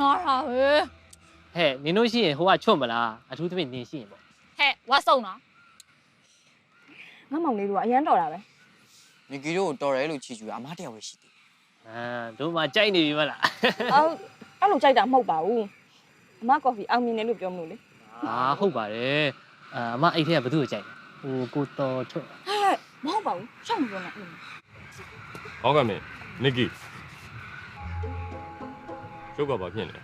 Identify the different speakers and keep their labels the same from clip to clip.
Speaker 1: နားတာပဲ
Speaker 2: ဟဲ့နင်တို့ရှိရင်ဟိုကချွတ်မလားအထူးသဖြင့်နင်ရှိရင်ပေါ့
Speaker 1: ဟဲဝါစုံနော်
Speaker 3: ငါမောင်လေးတို့ကအရန်တော်တာပဲ
Speaker 4: နီကီတို့ကိုတော်တယ်လို့ချီကျူတာအမတယောက်ပဲရှိသေးတယ်
Speaker 2: အာတို့မှကြိုက်နေပြီမလား
Speaker 3: အော်အဲ့လိုကြိုက်တာမဟုတ်ပါဘူးအမကော်ဖီအောင်မြင်တယ်လို့ပြောမလို့လေ
Speaker 2: အာဟုတ်ပါတယ်အာအမအိတ်ထဲကဘသူ့ကိုကြိုက်လဲဟိုကိုတော်ချွတ်
Speaker 3: ဟဲ့မဟုတ်ပါဘူးရှောက်မပြောနဲ့အဲ့လို
Speaker 5: ဟောကမင်းနီကီ ကျုပ်ကဘာဖြစ်နေလဲ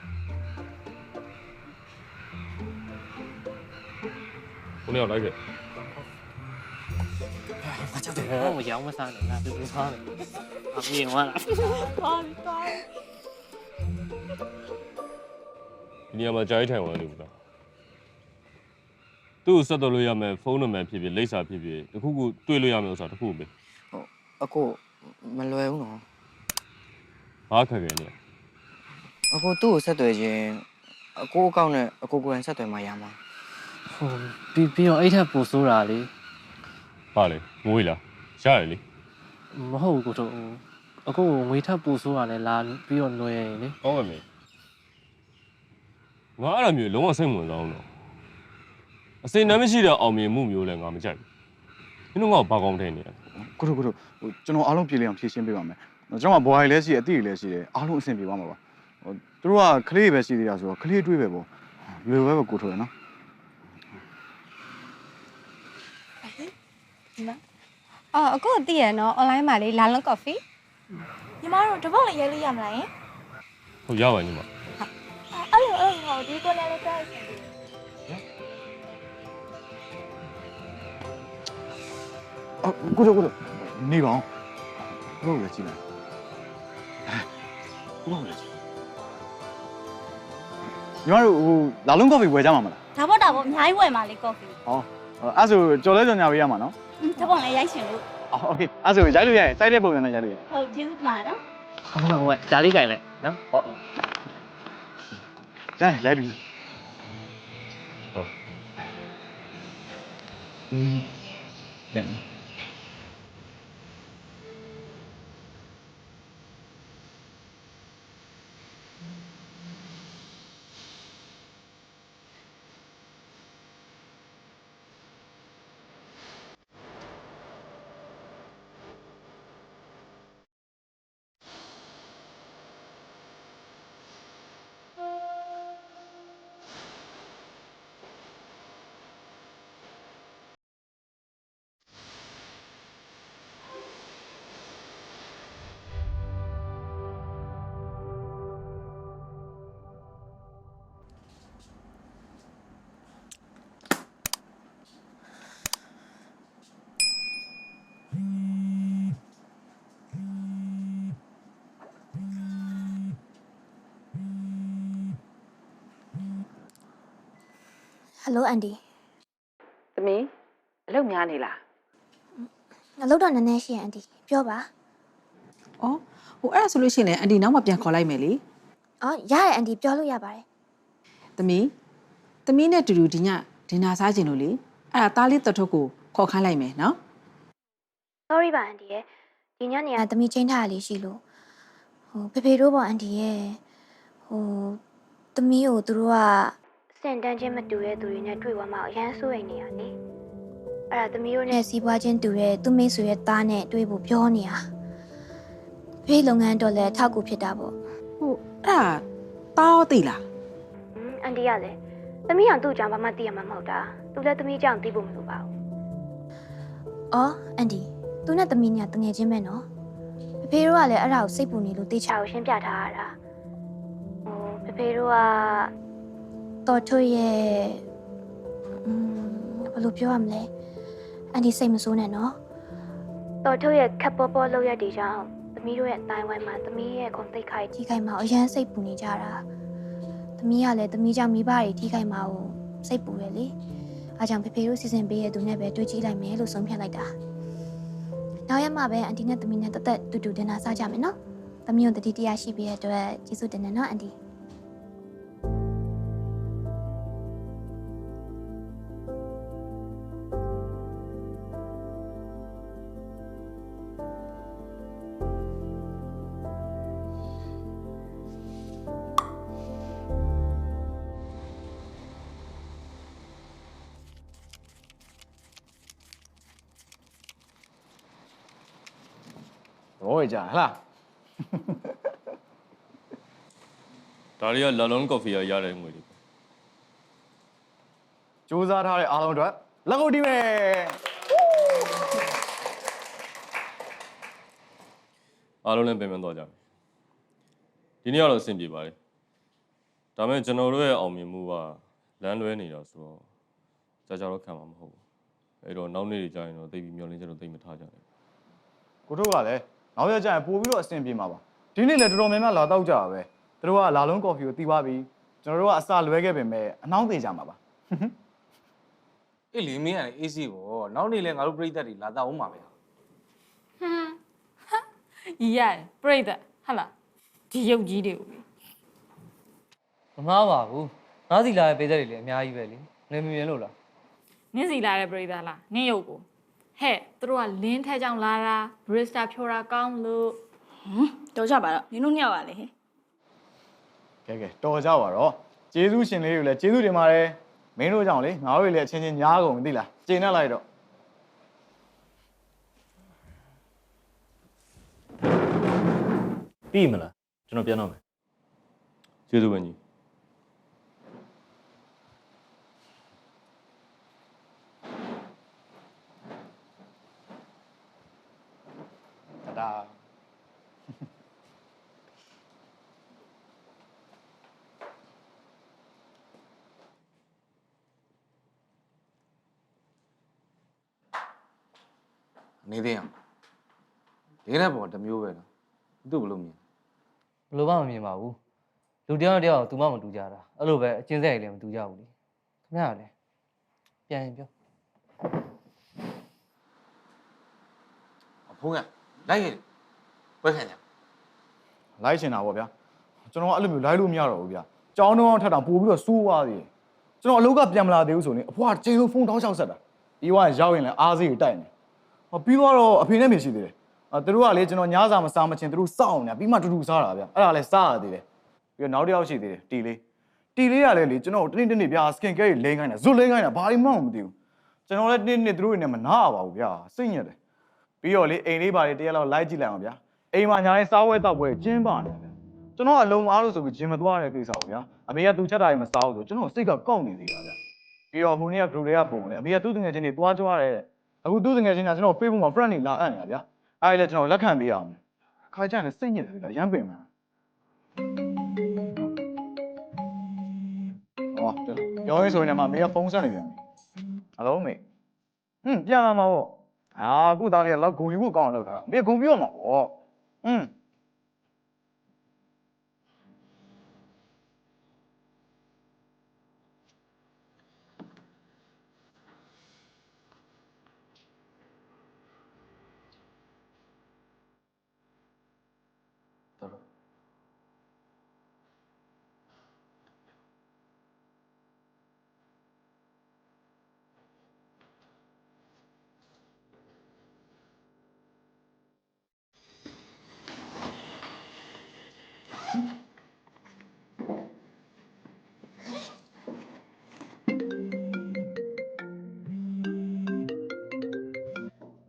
Speaker 5: ခုနကလိုက်ခဲ့
Speaker 4: ဘာကြောက်တယ်
Speaker 2: ဟောမရောင်းမစားနဲ့ငါသူသူစားတယ်အမြင်သွားလား
Speaker 5: ဒီနေရာမှာကြာကြီးထိုင်ဝင်နေဘူးလားသူ့ကိုဆက်သွယ်လို့ရမယ်ဖုန်းနံပါတ်ဖြစ်ဖြစ်လိပ်စာဖြစ်ဖြစ်တခုခုတွေ့လို့ရမယ်ဥစ္စာတခုပဲ
Speaker 4: အကိုမလွယ်ဘူးနော်
Speaker 5: ဘာခက်ခဲနေလဲ
Speaker 4: အကိုသူ့ကိုဆက်သွယ်ခြင်းအကိုအကောင့်နဲ့အကိုကိုယ်တိုင်ဆက်သွယ်မှရမှာ
Speaker 2: ဟိုပြီးပြီးတော့အိတ်ထက်ပူဆိုးတာလေ
Speaker 5: ဘာလဲငွေလားရတယ်လေ
Speaker 2: မဟုတ်ဘူးကိုတို့ဟိုအခုငွေထပ်ပူဆိုးတာနဲ့လာပြီးတော့လွယ်ရင်လေ
Speaker 5: ဟောကမင်းငါအဲ့လိုမျိုးလုံးဝစိတ်ဝင်စားအောင်တော့အစိမ်းနှမ်းမရှိတဲ့အောင်မြင်မှုမျိုးလည်းငါမကြိုက်ဘူးမင်းတို့ငါ့ကိုဘာကောင်းတဲ့နေလဲ
Speaker 6: ကိုတို့ကိုတို့ဟိုကျွန်တော်အားလုံးပြေလည်အောင်ဖြည့်ရှင်းပေးပါမယ်။ကျွန်တော်ကဘွားရီလည်းရှိတယ်အတိရီလည်းရှိတယ်အားလုံးအဆင်ပြေပါမှာပါ။ ဟိုသူတို့ကကလေးပဲရှိသေးတာဆိုတော့ကလေးတွေးပဲပေါ့။လွယ်ပဲပဲကိုထိုးရနော်
Speaker 7: အော်အခုသိရနော် online မှာလေလာလုံး coffee
Speaker 8: ညီမတို့တပုတ်လည်းရဲလို့ရမလားယင်
Speaker 5: ဟုတ်ရပါညီမ
Speaker 8: အဲ့လိုအဲ့လိုဟောဒီကိုလည်းလည်းကြားရစီ။
Speaker 6: အော်ကိုတို့ကိုတို့နေပါအောင်။ကိုတို့လည်းကြည့်လိုက်။ကိုတို့လည်းကြ ည့်။ညီမတို့ဟိုလာလုံးကော်ဖီဝယ်ကြမှာမလား
Speaker 8: ဒါပေါ့ဒါပေါ့အများကြီးဝယ်မှာလေကော်ဖီ
Speaker 6: ။ဟောအဲ့ဆိုကြော်လဲကြော်ညာပေးရမှာနော်
Speaker 8: တပုတ်လည်းရိုက်ရှင်လို့
Speaker 6: ။အော်โอเคအဲ့ဆိုရိုက်လို့ရရင်စိုက်တဲ့ပုံစံနဲ့ရိုက်လို့ရ
Speaker 8: ဟုတ်ကျေးဇူးပါနော်
Speaker 2: ဟုတ်ကဲ့ဟုတ်ကဲ့ဒါလေးကြိုင်လိုက်နော်ဟော
Speaker 6: ။ရိုက်ရိုက်ပြီ
Speaker 5: ဟုတ်
Speaker 6: ။อืมတဲ့
Speaker 8: ဟယ်လိုအန်ဒီ
Speaker 9: သမီးအလုပ်များနေလား
Speaker 8: ငါလောက်တော့နည်းနည်းရှိရင်အန်ဒီပြောပါ။
Speaker 9: အော်ဟိုအဲ့ဒါဆိုလို့ရှိရင်လည်းအန်တီနောက်မှပြန်ခေါ်လိုက်မယ်လေ
Speaker 8: အော်ရတယ်အန်ဒီပြောလို့ရပါတယ်။
Speaker 9: သမီးသမီးနဲ့တူတူဒီညဒင်နာစားခြင်းလို့လေအဲ့ဒါသားလေးတထုပ်ကိုခေါ်ခိုင်းလိုက်မယ်နော်
Speaker 8: sorry ပါအန်ဒီရဲ့ဒီညနေကသမီးချင်းထားရလေးရှိလို့ဟိုဖေဖေတို့ပေါ့အန်ဒီရဲ့ဟိုသမီးကိုသူတို့က စင်တန်းချင်းမတူတဲ့သူတွေနဲ့တွေ့သွားမှအရန်စိုးရိမ်နေရလေအဲ့ဒါသမီးတို့နဲ့စီးပွားချင်းတူတဲ့သူမိတ်ဆွေရဲ့သားနဲ့တွေ့ဖို့ပြောနေတာဖေးလုပ်ငန်းတော့လည်းထောက်ကူဖြစ်တာပေါ့။
Speaker 9: ဟိုအဲ့ဒါသားရောသိလား
Speaker 8: ဟမ်အန်တီကလည်းသမီးအောင်သူ့အကြောင်းဘာမှသိရမှာမဟုတ်တာသူလည်းသမီးအကြောင်းသိဖို့မလိုပါဘူးအော်အန်တီသူနဲ့သမီးညာတငယ်ချင်းပဲနော်ဖေဖေတို့ကလည်းအဲ့ဒါကိုစိတ်ပူနေလို့တေချာကိုရှင်းပြထားရတာဟိုဖေဖေတို့က တော်ထွေရဲ့อืมဘယ်လိုပြောရမလဲအန်ဒီစိတ်မဆိုးနဲ့နော်တော်ထွေရဲ့ခက်ပေါ်ပေါ်လောက်ရတဲ့ကြောင့်သမီးတို့ရဲ့အတိုင်းဝိုင်းမှာသမီးရဲ့ဂုဏ်သိက္ခာကြီးထိခိုက်မှာအရန်စိတ်ပူနေကြတာသမီးကလည်းသမီးကြောင့်မိဘတွေထိခိုက်မှာကိုစိတ်ပူတယ်လေအားကြောင့်ဖေဖေတို့စီစဉ်ပေးရသူနဲ့ပဲတွေ့ကြည့်လိုက်မယ်လို့ဆုံးဖြတ်လိုက်တာနောက်ရက်မှပဲအန်တီနဲ့သမီးနဲ့တသက်တူတူတင်တာစားကြမယ်နော်။သမီးတို့တတိတရားရှိပြီးတဲ့အတွက်ကျေးဇူးတင်တယ်နော်အန်တီ
Speaker 6: တော့ရကြဟလား
Speaker 5: ဒါတွေကလာလုံးကော်ဖီရရတဲ့ငွေတွေပဲ
Speaker 6: စူးစမ်းထားတဲ့အားလုံးအတွက်လက်ကုပ်တီးမယ်
Speaker 5: အားလုံးလည်းပြင်ပန်းသွားကြမယ်ဒီနေ့ကတော့အဆင်ပြေပါတယ်ဒါပေမဲ့ကျွန်တော်တို့ရဲ့အောင်မြင်မှုကလမ်းလွဲနေတာဆိုတော့ကြာကြာတော့ခံမှာမဟုတ်ဘူးအဲ့တော့နောက်နေ့တွေကြာရင်တော့သိပြီးမျောလင်းချက်တော့သိမထားကြနဲ့
Speaker 6: ကိုတို့ကလည်း နောက်ရက်ကျရင်ပို့ပြီးတော့အဆင်ပြေမှာပါဒီနေ့လည်းတော်တော်များများလာတော့ကြတာပဲသူတို့ကလာလုံးကော်ဖီကိုတီးသွားပြီးကျွန်တော်တို့ကအစာလွဲခဲ့ပင်မဲ့အနှောင်းသေးကြမှာပါ
Speaker 10: အေးလေမင်းကလည်းအေးစီပေါ့နောက်နေ့လဲငါတို့ပြိသက်တွေလာတော့ဦးမှာပဲ
Speaker 1: ဟမ်ရီရတယ်ပြိတ္တဟဟလားဒီရုပ်ကြီးတွေကိုလေ
Speaker 2: မမှားပါဘူးငါးစီလာတဲ့ပေးသက်တွေလည်းအများကြီးပဲလေနေမမြင်လို့လား
Speaker 1: နင်းစီလာတဲ့ပြိတ္တလားနင်းရုပ်ကို ဟဲ့သူတို့ကလင်းထဲကြောင်လာတာဘရစ်စတာဖြောတာကောင်းလို့
Speaker 3: တော်ကြပါတော့နင်တို့ညောက်ပါလေဟဲ့
Speaker 6: ကဲကဲတော်ကြပါတော့ကျေးဇူးရှင်လေးတွေလည်းကျေးဇူးတင်ပါတယ်မင်းတို့ကြောင့်လေငါတို့တွေလည်းအချင်းချင်းညားကုန်ပြီသိလားကျေနပ်လိုက်တော့
Speaker 11: ပြီးမလားကျွန်တော်ပြန်တော့မယ်
Speaker 5: ကျေးဇူးပဲညီ
Speaker 6: တဒါ
Speaker 10: နေသေးအောင်လေးတဲ့ပေါ်တစ်မျိုးပဲနော်သူ့ဘယ်လိုမြင်
Speaker 2: ဘယ်လိုမှမမြင်ပါဘူးလူတစ်ယောက်နဲ့တစ်ယောက်သူမှမတူကြတာအဲ့လိုပဲအချင်းဆက်ရည်လည်းမတူကြဘူးလေခင်ဗျားကလည်းပြန်ရင်ပြော
Speaker 10: အဖိုးက လိုက်ရင်ပွဲခံကြ
Speaker 6: လိုက်ရှင်တာပေါ့ဗျာကျွန်တော်ကအဲ့လိုမျိုးလိုက်လို့မရတော့ဘူးဗျာကြောင်းတော့ထပ်တာပို့ပြီးတော့စိုးသွားသေးတယ်ကျွန်တော်အလုပ်ကပြန်မလာသေးဘူးဆိုရင်အဖွားချိန်လုံးဖုန်းတောင်းလျှောက်ဆက်တာဒီကရောက်ရင်လည်းအားစိကိုတိုက်နေဟောပြီးတော့အဖေနဲ့မေရှိသေးတယ်အဲသူတို့ကလေကျွန်တော်ညစားမစားမချင်းသူတို့စောင့်နေတာပြီးမှတူတူစားတာဗျာအဲ့ဒါလည်းစားရသေးတယ်ပြီးတော့နောက်တစ်ယောက်ရှိသေးတယ်တီလေးတီလေးကလည်းလေကျွန်တော်တနေ့တနေ့ဗျာစကင်ကဲကြီးလိမ့်ခိုင်းတာဇွတ်လိမ့်ခိုင်းတာဘာမှမသိဘူးကျွန်တော်လည်းတနေ့နေ့သူတို့တွေနဲ့မနာပါဘူးဗျာစိတ်ညစ်တယ် ပြီးတော့လေအိမ်လေးပါလေတရက်လောက်လိုက်ကြည့်လိုက်အောင်ဗျာအိမ်မှာညာရင်စားဝဲတောက်ပွဲကျင်းပါနေတယ်ဗျာကျွန်တော်အလုံးအားလို့ဆိုပြီးဂျင်မသွားတဲ့ကိစ္စကိုဗျာအမေကသူချက်တာရင်မစားဘူးဆိုကျွန်တော်စိတ်ကကောက်နေသေးတာဗျာပြီးတော့ဟိုနေ့က group တွေကပုံတယ်အမေကသူ့တငယ်ချင်းတွေသွားကြွားတယ်အခုသူ့တငယ်ချင်းကကျွန်တော် Facebook မှာ friend တွေလာအပ်နေတာဗျာအားလည်းကျွန်တော်လက်ခံပေးအောင်ခါကြရင်စိတ်ညစ်တယ်ဗျာရမ်းပင်မှာဟောပြောရင်းဆိုရင်မှအမေကဖုန်းဆက်နေပြန်ပြီအလုံးမေဟွန်းပြန်လာမှာပေါ့ အာအခုသားလေးကလောက်ဂုံယူဖို့ကောင်းအောင်လုပ်တာအမေကဂုံပြရမှာပေါ့ဟွန်း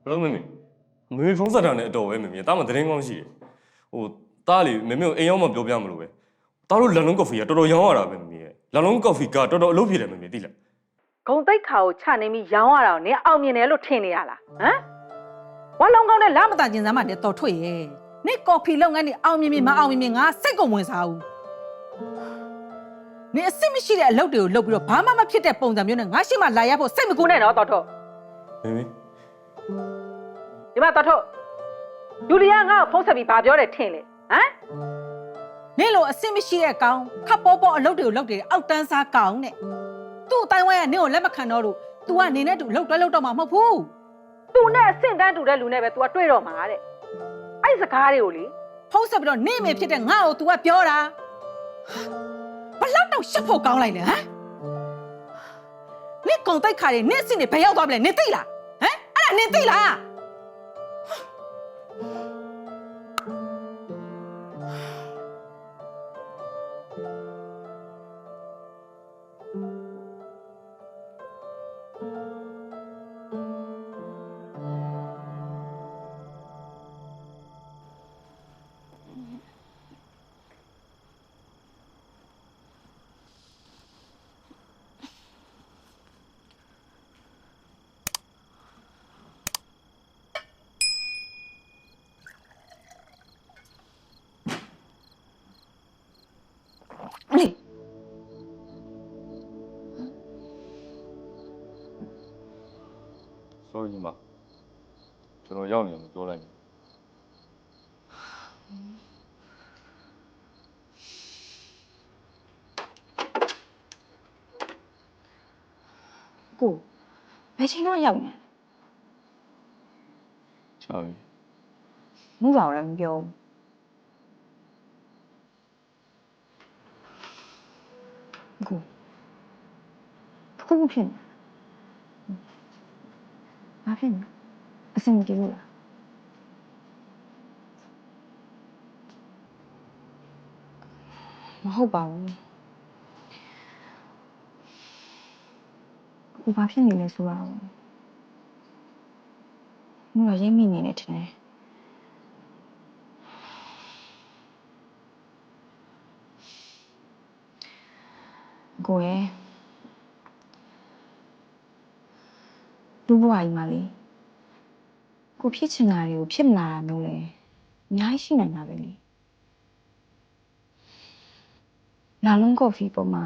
Speaker 5: ဘယ်လိုမေမေမေမေဖုန်းဆက်တာနဲ့အတော်ပဲမေမေတားမသတင်းကောင်းရှိတယ်ဟိုတားလေမေမေကိုအိမ်ရောက်မှပြောပြမလို့ပဲတားတို့လန်လုံးကော်ဖီကတော်တော်ရောင်းရတာပဲမေမေရဲ့လန်လုံးကော်ဖီကတော်တော်အလုပ်ဖြစ်တယ်မေမေသိလား
Speaker 12: ဂုံတိတ်ခါကိုချနေပြီးရောင်းရတာကိုနင်အောင်မြင်တယ်လို့ထင်နေရလားဟမ်
Speaker 9: ဝါလုံးကောင်းတဲ့လမ်းမတန်ကျင်စမ်းမတဲ့တော်ထွေရဲ့နေကော်ဖီလုပ်ငန်းနေအောင်မြင်မြင်မအောင်မြင်မြင်ငါစိတ်ကုန်ဝင်စားဘူးနေအစ်စ်မရှိတဲ့အလုပ်တွေကိုလုပ်ပြီးတော့ဘာမှမဖြစ်တဲ့ပုံစံမျိုးနဲ့ငါရှိမှလာရဖို့စိတ်မကူနဲ့တော့တော်ထွတ်
Speaker 5: မင်းမင်း
Speaker 9: ဒီမှာတော်ထုတ်ယူလီယာငါ့ကိုဖုံးဆက်ပြီးဗာပြောတယ်ထင်လေဟမ်နင့်လိုအစင်မရှိတဲ့ကောင်ခပ်ပေါ်ပေါ်အလုပ်တွေကိုလုပ်တယ်အောက်တန်းစားကောင်တဲ့သူ့အတိုင်းဝိုင်းကနင့်ကိုလက်မခံတော့လို့ तू ကနေနဲ့တူလှုပ်တွဲလှုပ်တော့မှာမဟုတ်ဘူး तू နဲ့အဆင့်တန်းတူတဲ့လူနဲ့ပဲ तू ကတွေ့တော့မှာတဲ့အဲ့စကားတွေကိုလေဖုံးဆက်ပြီးတော့နေမေဖြစ်တဲ့ငါ့ကို तू ကပြောတာဘလောက်တော့ရှက်ဖို့ကောင်းလိုက်လဲဟမ်နင့်ကုံတိုက်ခါတွေနင့်အဆင့်တွေဘယ်ရောက်သွားမလဲနင်သိလားဟမ်အဲ့ဒါနင်သိလား
Speaker 5: ဆိုရင်ပါကျွန်တော်ရောက်နေတယ်ပြောလိုက်မယ်
Speaker 3: ကိုဘယ်ချိန်တော့ရောက်နေ
Speaker 5: ချာပြီ
Speaker 3: မှုပါတော့လည်းမပြောဘူးကိုခုခုဖြစ်နေဘာ ဖြစ်နေအဆင်မပြေဘူးလားမဟုတ်ပါဘူးကိုဘာဖြစ်နေလဲဆိုတော့မှုရရိပ်မိနေတယ်ထင်တယ်ကိုရယ်လူ ဘဝကြီးမှာလေကိုဖြစ်ချင်တာတွေကိုဖြစ်မလာတာမျိုးလေအများကြီးရှိနိုင်တာပဲလေလာလုံးကော်ဖီပေါ်မှာ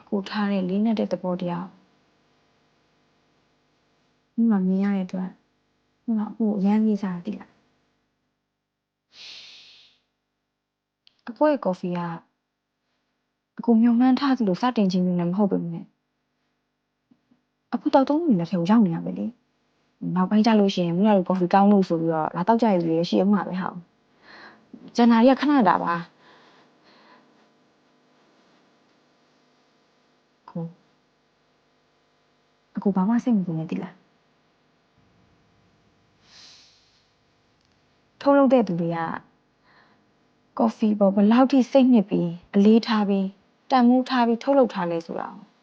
Speaker 3: အကူထားတဲ့လေးနဲ့တဲ့သဘောတရားဒီမှာမြင်ရတဲ့အတွက်ဒီမှာအခုအရန်ကြီးစားတည်လားအကွဲကော်ဖီကအကူမြုံမှန်းထားသလိုစတင်ခြင်းမျိုးလည်းမဟုတ်ပါဘူးနဲ့ အခုတောက်သုံးမိနစ်ထဲကိုရောက်နေရပဲလေနောက်ပိုင်းကျလို့ရှိရင်မင်းတို့ကော်ဖီကောင်းလို့ဆိုပြီးတော့လာတောက်ကြရည်တွေရှိအောင်မှာပဲဟောင်းဂျန်နာရီကခဏတာပါကိုအခုဘာမှစိတ်မပူနေတိလားထုံးလုံးတဲ့သူတွေကကော်ဖီပေါ်ဘယ်လောက်ထိစိတ်ညစ်ပြီးအလေးထားပြီးတန်မိုးထားပြီးထုတ်လုပ်ထားလဲဆိုတာကို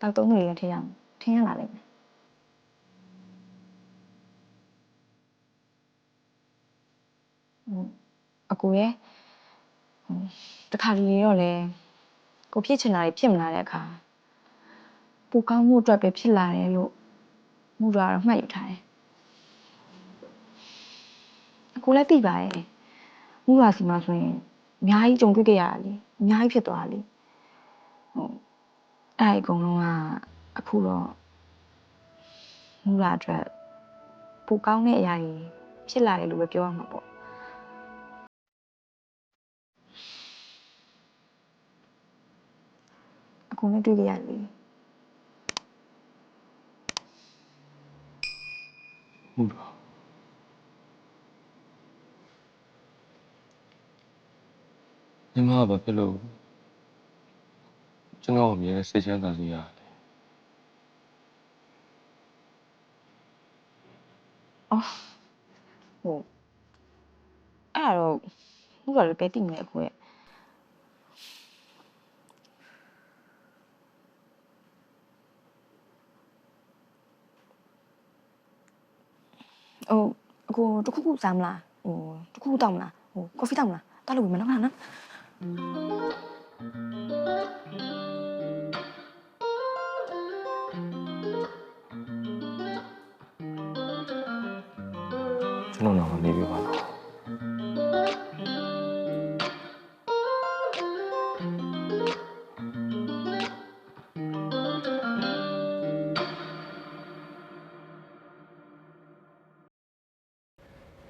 Speaker 3: တောက်သုံးတွေလည်းထင်ရအောင်ထင်ရလာလိမ့်မယ်ဟိုအကူရဲ့ဟိုတခါတလေတော့လေကိုဖြစ်ချင်တာတွေဖြစ်မလာတဲ့အခါပူကောင်းမှုအတွက်ပဲဖြစ်လာတယ်လို့မှုတော့မှတ်ယူထားတယ်အကူလည်းသိပါရဲ့မှုပါစီမှာဆိုရင်အများကြီးကြုံတွေ့ခဲ့ရတာလေအများကြီးဖြစ်သွားတာလေဟုတ် အဲ့ဒီအကုန်လုံးကအခုတော့မှုလာအတွက်ပူကောင်းတဲ့အရာတွေဖြစ်လာတယ်လို့ပဲပြောရမှာပေါ့အကုန်လုံးတွေ့ကြရတယ်လေ
Speaker 5: ဟုတ်တော့ညီမကဘာဖြစ်လို့ ကျွန်တော်အမြဲစိတ်ချမ်းသာစေရလဲ
Speaker 3: အော်ဟိုအဲ့ဒါတော့ဘူးတော့လည်းပဲတိမယ်အခုရဲ့ဟိုအခုတခုခုစားမလားဟိုတခုခုတောက်မလားဟိုကော်ဖီတောက်မလားတောက်လို့ဝင်မလားနော်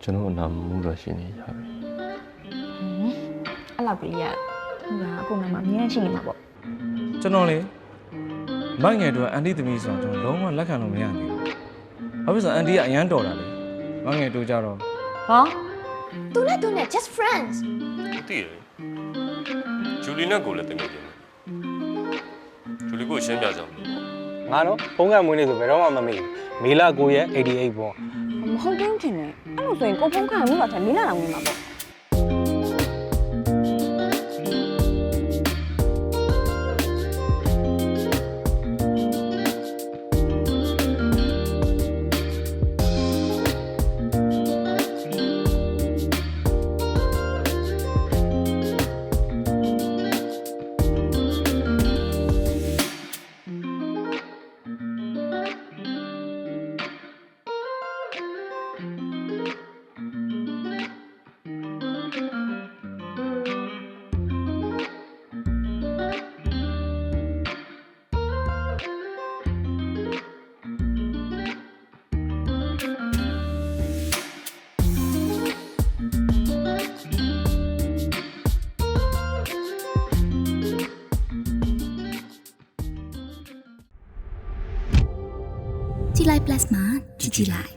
Speaker 10: ကျွန်တော်
Speaker 5: အနာမှုတော့ရှင်းနေရပြီ
Speaker 3: အဲ့လောက်ကြီးရဟိုကအကုန်လုံးမအမြဲရှိနေမှာပေါ့
Speaker 11: ကျွန်တော်လေမိုက်ငယ်တို့ကအန်တီသမီးဆိုတော့ကျွန်တော်လုံးဝလက်ခံလို့မရသေးဘူး။ဘာဖြစ်လို့လဲဆိုတော့အန်တီကအရန်တော်တာလေ။မိုက်ငယ်တို့ကြတော့
Speaker 3: ဟော
Speaker 8: သူနဲ့သူနဲ့ just friends
Speaker 5: သိတယ်ဂျူလီနဲ့ကိုလည်းတကယ်ချင်းဂျူလီကိုရှင်းပြကြအောင်
Speaker 12: ငါတော့ဖုန်းကမွေးနေဆိုဘယ်တော့မှမမေ့ဘူးမေလာကိုရဲ့88ပေါ့
Speaker 3: မဟုတ်ဘူးထင်တယ်အဲ့လိုဆိုရင်ကိုဖုန်းခံမှုတော့တယ်မင်းလာအောင်ဝင်မှာပေါ့
Speaker 13: ကြည်